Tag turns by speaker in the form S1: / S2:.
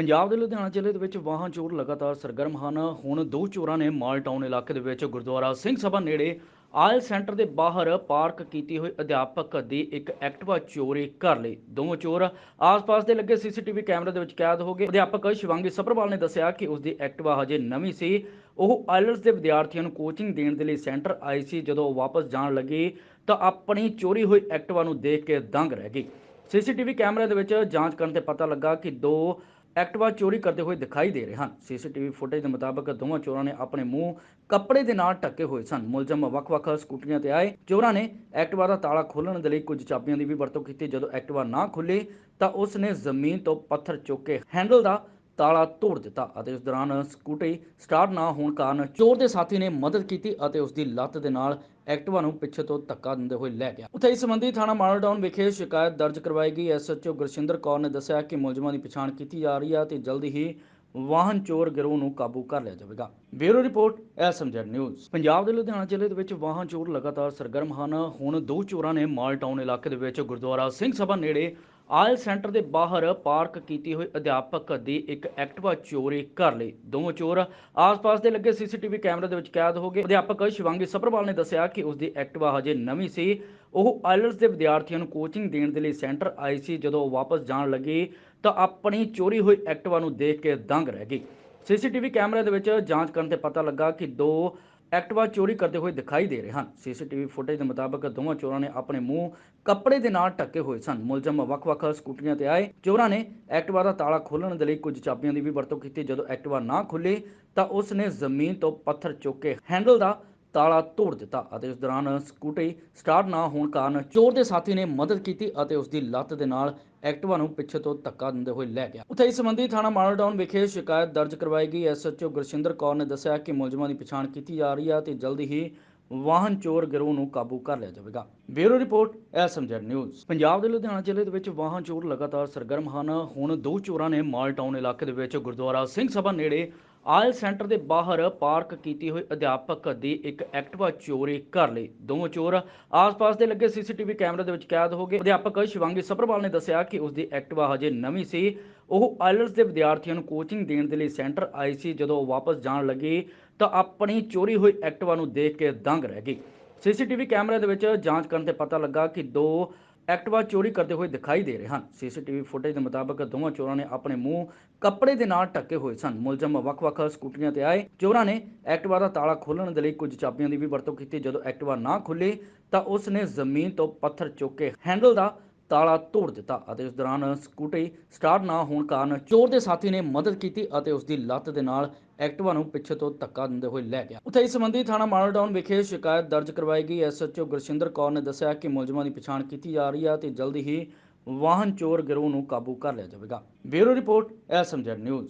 S1: ਪੰਜਾਬ ਦੇ ਲੁਧਿਆਣਾ ਜ਼ਿਲ੍ਹੇ ਦੇ ਵਿੱਚ ਵਾਹਨ ਚੋਰ ਲਗਾਤਾਰ ਸਰਗਰਮ ਹਨ। ਹੁਣ ਦੋ ਚੋਰਾਂ ਨੇ ਮਾਲ ਟਾਊਨ ਇਲਾਕੇ ਦੇ ਵਿੱਚ ਗੁਰਦੁਆਰਾ ਸਿੰਘ ਸਭਾ ਨੇੜੇ ਆਇਲ ਸੈਂਟਰ ਦੇ ਬਾਹਰ ਪਾਰਕ ਕੀਤੀ ਹੋਈ ਅਧਿਆਪਕ ਦੀ ਇੱਕ ਐਕਟਿਵਾ ਚੋਰੀ ਕਰ ਲਈ। ਦੋਵੇਂ ਚੋਰ ਆਸ-ਪਾਸ ਦੇ ਲੱਗੇ ਸੀਸੀਟੀਵੀ ਕੈਮਰੇ ਦੇ ਵਿੱਚ ਕੈਦ ਹੋ ਗਏ। ਅਧਿਆਪਕ ਸ਼ਿਵਾਂਗੀ ਸੱਭਰਵਾਲ ਨੇ ਦੱਸਿਆ ਕਿ ਉਸ ਦੀ ਐਕਟਿਵਾ ਹਜੇ ਨਵੀਂ ਸੀ। ਉਹ ਆਇਲਟਸ ਦੇ ਵਿਦਿਆਰਥੀਆਂ ਨੂੰ ਕੋਚਿੰਗ ਦੇਣ ਦੇ ਲਈ ਸੈਂਟਰ ਆਈ ਸੀ। ਜਦੋਂ ਉਹ ਵਾਪਸ ਜਾਣ ਲੱਗੀ ਤਾਂ ਆਪਣੀ ਚੋਰੀ ਹੋਈ ਐਕਟਿਵਾ ਨੂੰ ਦੇਖ ਕੇ ਦੰਗ ਰਹਿ ਗਈ। ਸੀਸੀਟੀਵੀ ਕੈਮਰੇ ਦੇ ਵਿੱਚ ਜਾਂਚ ਕਰਨ ਤੇ ਪਤਾ ਲੱਗਾ ਕਿ ਦੋ ਐਕਟਿਵਾ ਚੋਰੀ ਕਰਦੇ ਹੋਏ ਦਿਖਾਈ ਦੇ ਰਹੇ ਹਨ। ਸੀਸੀਟੀਵੀ ਫੁਟੇਜ ਦੇ ਮੁਤਾਬਕ ਦੋਵਾਂ ਚੋਰਾਂ ਨੇ ਆਪਣੇ ਮੂੰਹ ਕੱਪੜੇ ਦੇ ਨਾਲ ਢੱਕੇ ਹੋਏ ਸਨ। ਮੁਲਜ਼ਮ ਵੱਖ-ਵੱਖ ਸਕੂਟਰੀਆਂ ਤੇ ਆਏ। ਚੋਰਾਂ ਨੇ ਐਕਟਿਵਾ ਦਾ ਤਾਲਾ ਖੋਲ੍ਹਣ ਦੇ ਲਈ ਕੁਝ ਚਾਬੀਆਂ ਦੀ ਵੀ ਵਰਤੋਂ ਕੀਤੀ। ਜਦੋਂ ਐਕਟਿਵਾ ਨਾ ਖੁੱਲੀ ਤਾਂ ਉਸ ਨੇ ਜ਼ਮੀਨ ਤੋਂ ਪੱਥਰ ਚੁੱਕ ਕੇ ਹੈਂਡਲ ਦਾ ਤਾਲਾ ਤੋੜ ਦਿੱਤਾ ਅਤੇ ਉਸ ਦੌਰਾਨ ਸਕੂਟਰੀ ਸਟਾਰਟ ਨਾ ਹੋਣ ਕਾਰਨ ਚੋਰ ਦੇ ਸਾਥੀ ਨੇ ਮਦਦ ਕੀਤੀ ਅਤੇ ਉਸ ਦੀ ਲੱਤ ਦੇ ਨਾਲ ਐਕਟਿਵਾ ਨੂੰ ਪਿੱਛੇ ਤੋਂ ਧੱਕਾ ਦਿੰਦੇ ਹੋਏ ਲੈ ਗਿਆ। ਉੱਥੇ ਇਸ ਸੰਬੰਧੀ ਥਾਣਾ ਮਾਡਲ ਵਿਖੇ ਸ਼ਿਕਾਇਤ ਦਰਜ ਕਰਵਾਈ ਗਈ। ਐਸਐਚਓ ਗੁਰਸ਼ਿੰਦਰ ਕੌਰ ਨੇ ਦੱਸਿਆ ਕਿ ਮੁਲਜ਼ਮਾਂ ਦੀ ਪਛਾਣ ਕੀਤੀ ਜਾ ਰਹੀ ਹੈ ਤੇ ਜਲਦੀ ਹੀ ਵਾਹਨ ਚੋਰ ਗਿਰੋਹ ਨੂੰ ਕਾਬੂ ਕਰ ਲਿਆ ਜਾਵੇਗਾ। Bureau report, SMZ news. Punjab ਦੇ ਲੁਧਿਆਣਾ ਜ਼ਿਲ੍ਹੇ ਦੇ ਵਿੱਚ ਵਾਹਨ ਚੋਰ ਲਗਾਤਾਰ ਸਰਗਰਮ ਹਨ। ਹੁਣ ਦੋ ਚੋਰਾਂ ਨੇ ਮਾਲ ਟਾਊਨ ਇਲਾਕੇ ਦੇ ਵਿੱਚ ਗੁਰਦੁਆਰਾ ਸਿੰਘ ਸਭਾ ਨੇੜੇ ਆਇਲ ਸੈਂਟਰ ਦੇ ਬਾਹਰ ਪਾਰਕ ਕੀਤੀ ਹੋਈ ਅਧਿਆਪਕ ਦੀ ਇੱਕ ਐਕਟਿਵਾ ਚੋਰੀ ਕਰ ਲਈ। ਦੋਵੇਂ ਚੋਰ ਆਸ-ਪਾਸ ਦੇ ਲੱਗੇ ਸੀਸੀਟੀਵੀ ਕੈਮਰੇ ਦੇ ਵਿੱਚ ਕੈਦ ਹੋ ਗਏ। ਅਧਿਆਪਕ ਸ਼ਿਵਾਂਗੀ ਸੱਭਰਵਾਲ ਨੇ ਦੱਸਿਆ ਕਿ ਉਸ ਦੀ ਐਕਟਿਵਾ ਹਜੇ ਨਵੀਂ ਸੀ। ਉਹ ਆਇਲਟਸ ਦੇ ਵਿਦਿਆਰਥੀਆਂ ਨੂੰ ਕੋਚਿੰਗ ਦੇਣ ਦੇ ਲਈ ਸੈਂਟਰ ਆਈ ਸੀ। ਜਦੋਂ ਉਹ ਵਾਪਸ ਜਾਣ ਲੱਗੀ ਤਾਂ ਆਪਣੀ ਚੋਰੀ ਹੋਈ ਐਕਟਿਵਾ ਨੂੰ ਦੇਖ ਕੇ ਦੰਗ ਰਹਿ ਗਈ। ਸੀਸੀਟੀਵੀ ਕੈਮਰੇ ਦੇ ਵਿੱਚ ਜਾਂਚ ਕਰਨ ਤੇ ਪਤਾ ਲੱਗਾ ਕਿ ਦੋ ਐਕਟਿਵਾ ਚੋਰੀ ਕਰਦੇ ਹੋਏ ਦਿਖਾਈ ਦੇ ਰਹੇ ਹਨ। ਸੀਸੀਟੀਵੀ ਫੁਟੇਜ ਦੇ ਮੁਤਾਬਕ ਦੋਵਾਂ ਚੋਰਾਂ ਨੇ ਆਪਣੇ ਮੂੰਹ ਕੱਪੜੇ ਦੇ ਨਾਲ ਢੱਕੇ ਹੋਏ ਸਨ। ਮੁਲਜ਼ਮ ਵੱਖ-ਵੱਖ ਸਕੂਟਰੀਆਂ ਤੇ ਆਏ। ਚੋਰਾਂ ਨੇ ਐਕਟਿਵਾ ਦਾ ਤਾਲਾ ਖੋਲ੍ਹਣ ਦੇ ਲਈ ਕੁਝ ਚਾਬੀਆਂ ਦੀ ਵੀ ਵਰਤੋਂ ਕੀਤੀ। ਜਦੋਂ ਐਕਟਿਵਾ ਨਾ ਖੁੱਲੀ ਤਾਂ ਉਸ ਨੇ ਜ਼ਮੀਨ ਤੋਂ ਪੱਥਰ ਚੁੱਕ ਕੇ ਹੈਂਡਲ ਦਾ ਤਾਲਾ ਤੋੜ ਦਿੱਤਾ ਅਤੇ ਉਸ ਦੌਰਾਨ ਸਕੂਟਰੀ ਸਟਾਰਟ ਨਾ ਹੋਣ ਕਾਰਨ ਚੋਰ ਦੇ ਸਾਥੀ ਨੇ ਮਦਦ ਕੀਤੀ ਅਤੇ ਉਸ ਦੀ ਲੱਤ ਦੇ ਨਾਲ ਐਕਟਿਵਾ ਨੂੰ ਪਿੱਛੇ ਤੋਂ ਧੱਕਾ ਦਿੰਦੇ ਹੋਏ ਲੈ ਗਿਆ। ਉੱਥੇ ਇਸ ਸੰਬੰਧੀ ਥਾਣਾ ਮਾਡਲ ਵਿਖੇ ਸ਼ਿਕਾਇਤ ਦਰਜ ਕਰਵਾਈ ਗਈ। ਐਸਐਚਓ ਗੁਰਸ਼ਿੰਦਰ ਕੌਰ ਨੇ ਦੱਸਿਆ ਕਿ ਮੁਲਜ਼ਮਾਂ ਦੀ ਪਛਾਣ ਕੀਤੀ ਜਾ ਰਹੀ ਹੈ ਤੇ ਜਲਦੀ ਹੀ ਵਾਹਨ ਚੋਰ ਗਿਰੋਹ ਨੂੰ ਕਾਬੂ ਕਰ ਲਿਆ ਜਾਵੇਗਾ। Bureau report, SMZ news. Punjab ਦੇ ਲੁਧਿਆਣਾ ਜ਼ਿਲ੍ਹੇ ਦੇ ਵਿੱਚ ਵਾਹਨ ਚੋਰ ਲਗਾਤਾਰ ਸਰਗਰਮ ਹਨ। ਹੁਣ ਦੋ ਚੋਰਾਂ ਨੇ ਮਾਲਟਾਊਨ ਇਲਾਕੇ ਦੇ ਵਿੱਚ ਗੁਰਦੁਆਰਾ ਸਿੰਘ ਸਭਾ ਨੇੜੇ ਆਇਲ ਸੈਂਟਰ ਦੇ ਬਾਹਰ ਪਾਰਕ ਕੀਤੀ ਹੋਈ ਅਧਿਆਪਕ ਦੀ ਇੱਕ ਐਕਟਿਵਾ ਚੋਰੀ ਕਰ ਲਈ। ਦੋਵੇਂ ਚੋਰ ਆਸ-ਪਾਸ ਦੇ ਲੱਗੇ ਸੀਸੀਟੀਵੀ ਕੈਮਰੇ ਦੇ ਵਿੱਚ ਕੈਦ ਹੋ ਗਏ। ਅਧਿਆਪਕ ਸ਼ਿਵਾਂਗੀ ਸੱਭਰਵਾਲ ਨੇ ਦੱਸਿਆ ਕਿ ਉਸ ਦੀ ਐਕਟਿਵਾ ਹਜੇ ਨਵੀਂ ਸੀ। ਉਹ ਆਇਲਟਸ ਦੇ ਵਿਦਿਆਰਥੀਆਂ ਨੂੰ ਕੋਚਿੰਗ ਦੇਣ ਦੇ ਲਈ ਸੈਂਟਰ ਆਈ ਸੀ। ਜਦੋਂ ਉਹ ਵਾਪਸ ਜਾਣ ਲੱਗੀ ਤਾਂ ਆਪਣੀ ਚੋਰੀ ਹੋਈ ਐਕਟਿਵਾ ਨੂੰ ਦੇਖ ਕੇ ਦੰਗ ਰਹਿ ਗਈ। ਸੀਸੀਟੀਵੀ ਕੈਮਰੇ ਦੇ ਵਿੱਚ ਜਾਂਚ ਕਰਨ ਤੇ ਪਤਾ ਲੱਗਾ ਕਿ ਦੋ ਐਕਟਿਵਾ ਚੋਰੀ ਕਰਦੇ ਹੋਏ ਦਿਖਾਈ ਦੇ ਰਹੇ ਹਨ। ਸੀਸੀਟੀਵੀ ਫੁਟੇਜ ਦੇ ਮੁਤਾਬਕ ਦੋਵਾਂ ਚੋਰਾਂ ਨੇ ਆਪਣੇ ਮੂੰਹ ਕੱਪੜੇ ਦੇ ਨਾਲ ਢੱਕੇ ਹੋਏ ਸਨ। ਮੁਲਜ਼ਮ ਵੱਖ-ਵੱਖ ਸਕੂਟਰੀਆਂ ਤੇ ਆਏ। ਚੋਰਾਂ ਨੇ ਐਕਟਿਵਾ ਦਾ ਤਾਲਾ ਖੋਲ੍ਹਣ ਦੇ ਲਈ ਕੁਝ ਚਾਬੀਆਂ ਦੀ ਵੀ ਵਰਤੋਂ ਕੀਤੀ। ਜਦੋਂ ਐਕਟਿਵਾ ਨਾ ਖੁੱਲੀ ਤਾਂ ਉਸ ਨੇ ਜ਼ਮੀਨ ਤੋਂ ਪੱਥਰ ਚੁੱਕ ਕੇ ਹੈਂਡਲ ਦਾ ਤਾਲਾ ਤੋੜ ਦਿੱਤਾ ਅਤੇ ਉਸ ਦੌਰਾਨ ਸਕੂਟਰੀ ਸਟਾਰਟ ਨਾ ਹੋਣ ਕਾਰਨ ਚੋਰ ਦੇ ਸਾਥੀ ਨੇ ਮਦਦ ਕੀਤੀ ਅਤੇ ਉਸ ਦੀ ਲੱਤ ਦੇ ਨਾਲ ਐਕਟਿਵਾ ਨੂੰ ਪਿੱਛੇ ਤੋਂ ਧੱਕਾ ਦਿੰਦੇ ਹੋਏ ਲੈ ਗਿਆ। ਉੱਥੇ ਇਸ ਸੰਬੰਧੀ ਥਾਣਾ ਮਾਡਲ ਟਾਊਨ ਵਿਖੇ ਸ਼ਿਕਾਇਤ ਦਰਜ ਕਰਵਾਈ ਗਈ। ਐਸਐਚਓ ਗੁਰਸ਼ਿੰਦਰ ਕੌਰ ਨੇ ਦੱਸਿਆ ਕਿ ਮੁਲਜ਼ਮਾਂ ਦੀ ਪਛਾਣ ਕੀਤੀ ਜਾ ਰਹੀ ਹੈ ਤੇ ਜਲਦੀ ਹੀ ਵਾਹਨ ਚੋਰ ਗਿਰੋਹ ਨੂੰ ਕਾਬੂ ਕਰ ਲਿਆ ਜਾਵੇਗਾ। Bureau report SMZ news.